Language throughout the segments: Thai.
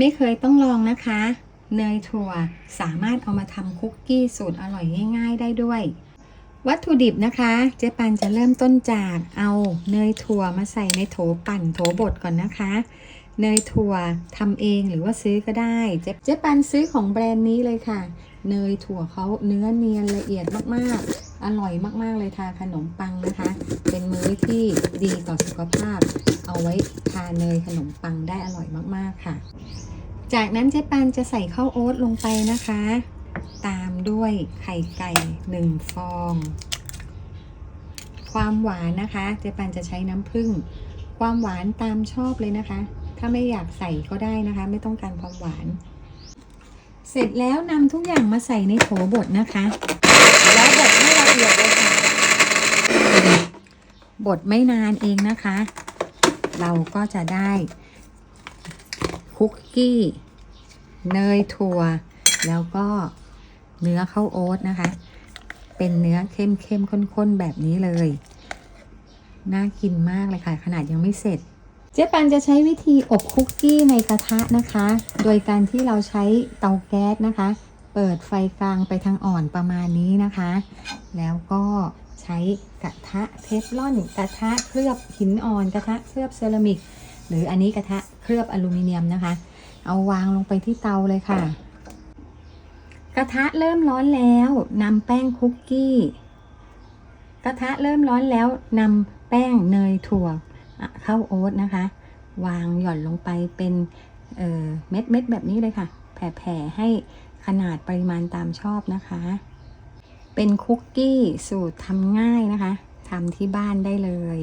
ไม่เคยต้องลองนะคะ เนยถั่วสามารถเอามาทำคุกกี้สูตรอร่อยง่าย ๆ ได้ด้วย วัตถุดิบนะคะ เจ๊ปันจะเริ่มต้นจากเอาเนยถั่วมาใส่ในโถปั่นโถบดก่อนนะคะ เนยถั่วทำเองหรือว่าซื้อก็ได้ เจ๊ปันซื้อของแบรนด์นี้เลยค่ะ เนยถั่วเขาเนื้อเนียนละเอียดมากๆ อร่อยมากๆเลยทาขนมปังนะคะ เป็นมื้อที่ดีต่อสุขภาพ เอาไว้ทาเนยขนมปังได้อร่อยมากๆค่ะ จากนั้นเจ๊ปันจะใส่ข้าวโอ๊ตลงไปนะคะ ตามด้วยไข่ไก่หนึ่งฟอง ความหวานนะคะ เจ๊ปันจะใช้น้ำผึ้งความหวานตามชอบเลยนะคะ ถ้าไม่อยากใส่ก็ได้นะคะ ไม่ต้องการความหวาน เสร็จแล้วนำทุกอย่างมาใส่ในโถบดนะคะ แล้วบดให้ละเอียดเลยค่ะ บดไม่นานเองนะคะ เราก็จะได้คุกกี้ เนยถั่ว แล้วก็เนื้อข้าวโอ๊ตนะคะ เป็นเนื้อเข้มเข้มข้นๆ แบบนี้เลย น่ากินมากเลยค่ะ ขนาดยังไม่เสร็จ เจ๊ปันจะใช้วิธีอบคุกกี้ในกระทะนะคะ โดยการที่เราใช้เตาแก๊สนะคะ เปิดไฟกลางไปทางอ่อนประมาณนี้นะคะ แล้วก็ ใช้กระทะเทฟลอนกระทะเคลือบหินอ่อนกระทะเคลือบเซรามิก หรืออันนี้กระทะเคลือบอลูมิเนียมนะคะ เอาวางลงไปที่เตาเลยค่ะ กระทะเริ่มร้อนแล้วนำแป้งคุกกี้ กระทะเริ่มร้อนแล้วนำแป้งเนยถั่วอะข้าโอ๊ตนะคะ วางหย่อนลงไปเป็นเเม็ดเม็ดๆแบบนี้เลยค่ะ แผ่ๆให้ขนาดปริมาณตามชอบนะคะ เป็นคุกกี้สูตรทำง่ายนะคะทำที่บ้านได้เลย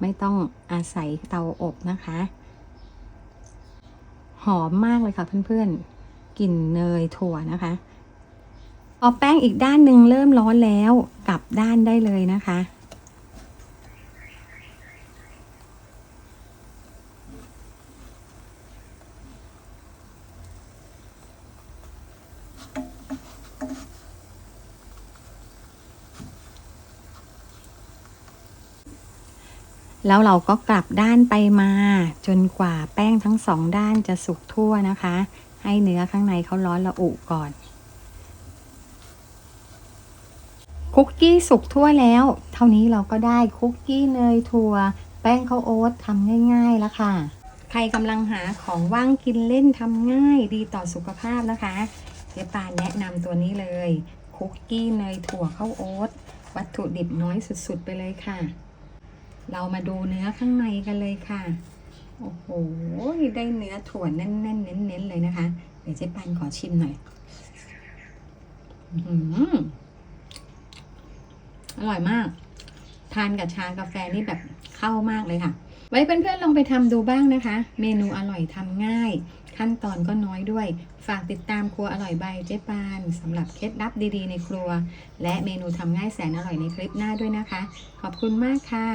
ไม่ต้องอาศัยเตาอบนะคะ หอมมากเลยค่ะเพื่อนๆกลิ่นเนยถั่วนะคะเอาแป้งอีกด้านหนึ่งเริ่มร้อนแล้วกลับด้านได้เลยนะคะ แล้วเราก็กลับด้านไปมา จนกว่าแป้งทั้งสองด้านจะสุกทั่วนะคะ ให้เนื้อข้างในเขาร้อนระอุก่อน คุกกี้สุกทั่วแล้ว เท่านี้เราก็ได้คุกกี้เนยถั่ว แป้งข้าวโอ๊ตทำง่าย ๆ แล้วค่ะ ใครกำลังหาของว่างกินเล่นทำง่ายดีต่อสุขภาพนะคะเจ๊ปานแนะนำตัวนี้เลย คุกกี้เนยถั่วข้าวโอ๊ตวัตถุดิบน้อยสุดๆ ไปเลยค่ะ เรามาดูเนื้อข้างในกันเลยค่ะ โอ้โห ได้เนื้อถั่วแน่นๆเน้นๆเลยนะคะ เดี๋ยวเจ๊ปันขอชิมหน่อยอร่อยมาก ทานกับชากาแฟนี่แบบเข้ามากเลยค่ะ ไว้เพื่อนๆลองไปทำดูบ้างนะคะ เมนูอร่อยทำง่าย ขั้นตอนก็น้อยด้วย ฝากติดตามครัวอร่อยใบเจ๊ปานสำหรับเคล็ดลับดีๆในครัว และเมนูทำง่ายแสนอร่อยในคลิปหน้าด้วยนะคะ ขอบคุณมากค่ะ